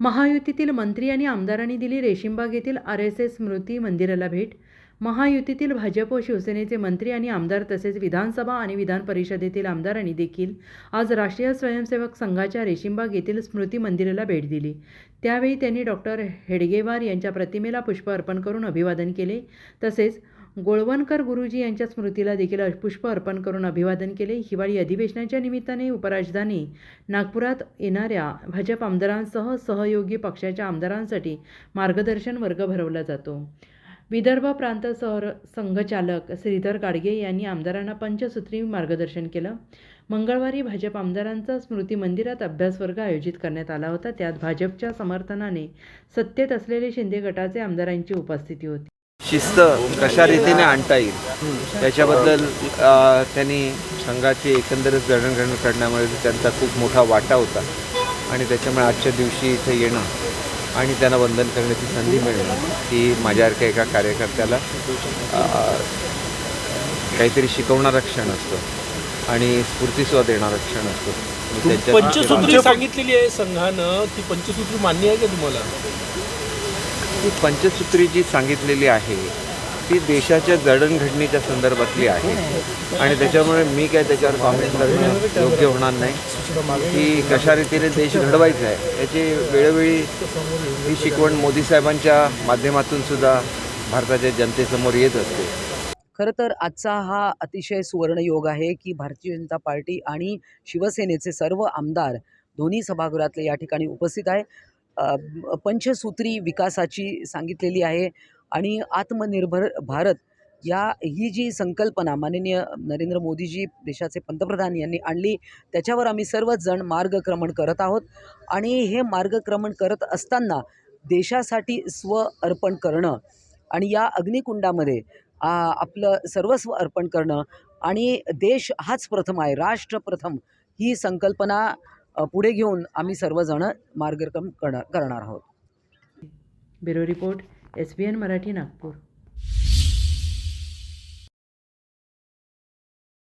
महायुतीतील मंत्री आणि आमदारांनी दिली रेशीमबाग येथील आर एस एस स्मृती मंदिराला भेट. महायुतीतील भाजप व शिवसेनेचे मंत्री आणि आमदार तसेच विधानसभा आणि विधान परिषदेतील आमदारांनी देखील आज राष्ट्रीय स्वयंसेवक संघाच्या रेशीमबाग येथील स्मृती मंदिराला भेट दिली. त्यावेळी त्यांनी डॉक्टर हेडगेवार यांच्या प्रतिमेला पुष्प अर्पण करून अभिवादन केले. तसेच गोळवणकर गुरुजी यांच्या स्मृतीला देखील पुष्प अर्पण करून अभिवादन केले. हिवाळी अधिवेशनाच्या निमित्ताने उपराजधानी नागपुरात येणाऱ्या भाजप आमदारांसह सहयोगी पक्षाच्या आमदारांसाठी मार्गदर्शन वर्ग भरवला जातो. विदर्भ प्रांत सहर संघचालक श्रीधर गाडगे यांनी आमदारांना पंचसूत्री मार्गदर्शन केलं. मंगळवारी भाजप आमदारांचा स्मृती मंदिरात अभ्यास वर्ग आयोजित करण्यात आला होता. त्यात भाजपच्या समर्थनाने सत्तेत असलेले शिंदे गटाचे आमदारांची उपस्थिती होती. शिस्त कशा रीतीने आणता येईल? याच्याबद्दल अ, त्यांनी संघाची एकंदरीत जडणघडण करण्यामध्ये त्यांचा खूप मोठा वाटा होता. आणि त्याच्यामुळे आजच्या दिवशी इथे येणं आणि त्यांना वंदन करण्याची संधी मिळणं ही माझ्यासारख्या एका कार्यकर्त्याला काहीतरी शिकवणारा क्षण असतो. आणि स्फूर्तीस्वा देणारा क्षण असतो. पंचसूत्री सांगितलेली आहे संघानं ती पंचसूत्री मान्य आहे का तुम्हाला? ती पंचसूत्री जी सांगितलेली आहे ती देशाच्या जडणघडणीच्या संदर्भातली आहे. आणि त्याच्यामुळे मी काय त्याच्यावर कॉमेंट करणं योग्य होणार नाही. की कशा रीतीने देश घडवायचा आहे याची वेळोवेळी ही शिकवण मोदी साहेबांच्या माध्यमातून सुद्धा भारताच्या जनतेसमोर येत असते. खरं तर आजचा हा अतिशय सुवर्णयोग आहे की भारतीय जनता पार्टी आणि शिवसेनेचे सर्व आमदार दोन्ही सभागृहातले या ठिकाणी उपस्थित आहे. पंचसूत्री विकासाची सांगितलेली आहे आणि आत्मनिर्भर भारत या ही जी संकल्पना माननीय नरेंद्र मोदीजी देशाचे पंतप्रधान यांनी आणली त्याच्यावर आम्ही सर्वच जण मार्गक्रमण करत आहोत आणि हे मार्गक्रमण करत असताना देशासाठी स्व अर्पण करणं आणि या अग्निकुंडामध्ये आपलं सर्वस्व अर्पण करणं आणि देश हाच प्रथम आहे राष्ट्र प्रथम ही संकल्पना पुढे घेऊन आम्ही सर्वजण मार्गक्रम करणार करणार आहोत. Bureau report S B N Marathi Nagpur.